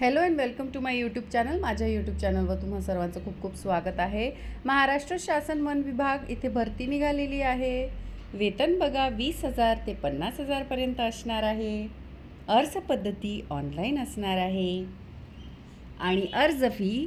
Hello and welcome to my YouTube channel माझ्या YouTube चॅनलवर तुम्हा सर्वांचं खूप खूप स्वागत आहे. महाराष्ट्र शासन वन विभाग इथे भरती निघालेली आहे. वेतन बघा वीस हजार ते पन्नास हजारपर्यंत असणार आहे. अर्ज पद्धती ऑनलाईन असणार आहे. आणि अर्ज फी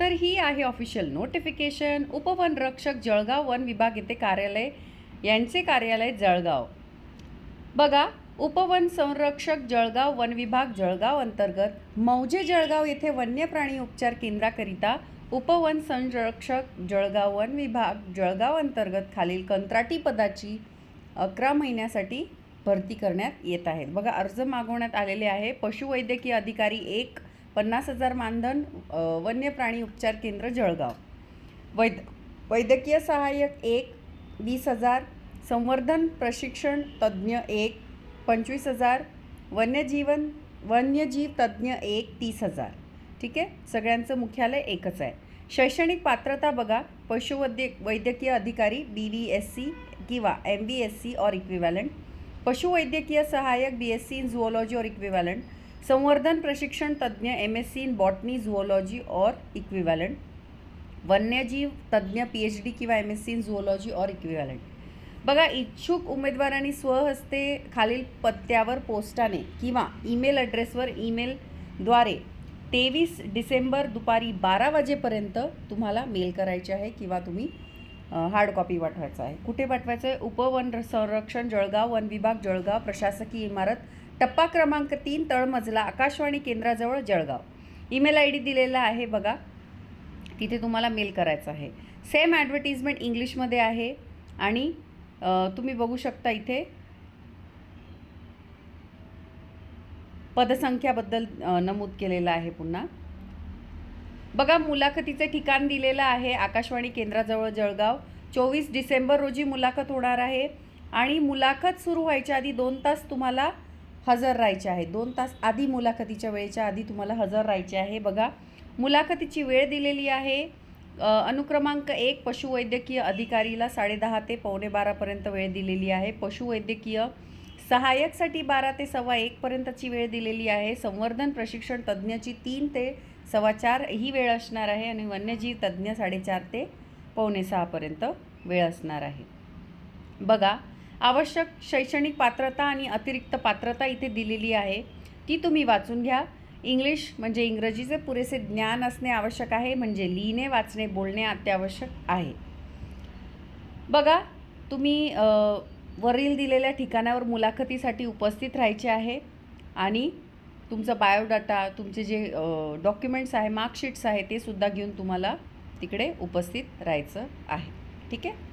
तर ही आहे ऑफिशियल नोटिफिकेशन उपवनरक्षक जळगाव वन विभाग येथे कार्यालय यांचे कार्यालय जळगाव. बघा उपवन संरक्षक जळगाव वन विभाग जळगाव अंतर्गत मौजे जळगाव येथे वन्य प्राणी उपचार केंद्राकरिता उपवन संरक्षक जळगाव वन विभाग जळगाव अंतर्गत खालील कंत्राटी पदाची अकरा महिन्यासाठी भरती करण्यात येत आहेत. बघा अर्ज मागवण्यात आलेले आहे. पशुवैद्यकीय अधिकारी एक पन्नास हजार मानधन वन्य प्राणी उपचार केंद्र जळगाव. वैद वैद्यकीय सहाय्यक एक वीस हजार संवर्धन प्रशिक्षण तज्ज्ञ एक पंचवीस हजार वन्यजीवन वन्यजीव तज्ज्ञ एक तीस हजार. ठीक आहे? सगळ्यांचं मुख्यालय एकच आहे. शैक्षणिक पात्रता बघा. पशुवैद्य वैद्यकीय अधिकारी बी व्ही एस सी किंवा M B S C or equivalent पशुवैद्यकीय सहाय्यक B S C in zoology or equivalent संवर्धन प्रशिक्षण तज्ज्ञ M S C in botany zoology or equivalent वन्यजीव तज्ज्ञ पी एच डी किंवा M S C in zoology or equivalent बघा इच्छुक उमेदवारांनी स्वहस्ते खालील पत्त्यावर पोस्टाने किंवा ईमेल ॲड्रेसवर ईमेलद्वारे तेवीस डिसेंबर दुपारी बारा वाजेपर्यंत तुम्हाला मेल करायचे आहे किंवा तुम्ही हार्ड कॉपी पाठवायचं आहे. कुठे पाठवायचं आहे? उपवन र- संरक्षण जळगाव वन विभाग जळगाव प्रशासकीय इमारत टप्पा क्रमांक तीन तळमजला आकाशवाणी केंद्राजवळ जळगाव. ईमेल आय डी दिलेला आहे बघा. तिथे तुम्हाला मेल करायचं आहे. सेम ॲडव्हर्टिजमेंट इंग्लिशमध्ये आहे आणि तुम्ही बघू शकता इथे पदसंख्याबद्दल नमूद केलेलं आहे पुन्हा. बघा मुलाखतीचे ठिकाण दिलेलं आहे आकाशवाणी केंद्राजवळ जळगाव. चोवीस डिसेंबर रोजी मुलाखत होणार आहे आणि मुलाखत सुरू व्हायच्या आधी दोन तास तुम्हाला हजर राहायचे आहे. दोन तास आधी मुलाखतीच्या वेळेच्या आधी तुम्हाला हजर राहायचे आहे. बघा मुलाखतीची वेळ दिलेली आहे. अनुक्रमांक एक पशुवैद्यकीय अधिकारीला साडेदहा ते पावणे बारापर्यंत वेळ दिलेली आहे. पशुवैद्यकीय सहाय्यकसाठी बारा ते सव्वा एकपर्यंतची वेळ दिलेली आहे. संवर्धन प्रशिक्षण तज्ज्ञाची तीन ते सव्वा चार ही वेळ असणार आहे आणि वन्यजीव तज्ज्ञ साडेचार ते पावणे सहापर्यंत वेळ असणार आहे. बघा आवश्यक शैक्षणिक पात्रता आणि अतिरिक्त पात्रता इथे दिलेली आहे. ती तुम्ही वाचून घ्या. इंग्लिश म्हणजे इंग्रजीचे पुरेसे ज्ञान असणे आवश्यक आहे म्हणजे लिहिणे वाचणे बोलणे अत्यावश्यक आहे. बघा तुम्ही वरील दिलेल्या ठिकाणावर मुलाखतीसाठी उपस्थित राहायचे आहे आणि तुमचा बायोडाटा तुमचे जे डॉक्युमेंट्स आहे मार्कशीट्स आहे ते सुद्धा घेऊन तुम्हाला तिकडे उपस्थित राहायचं आहे. ठीक आहे?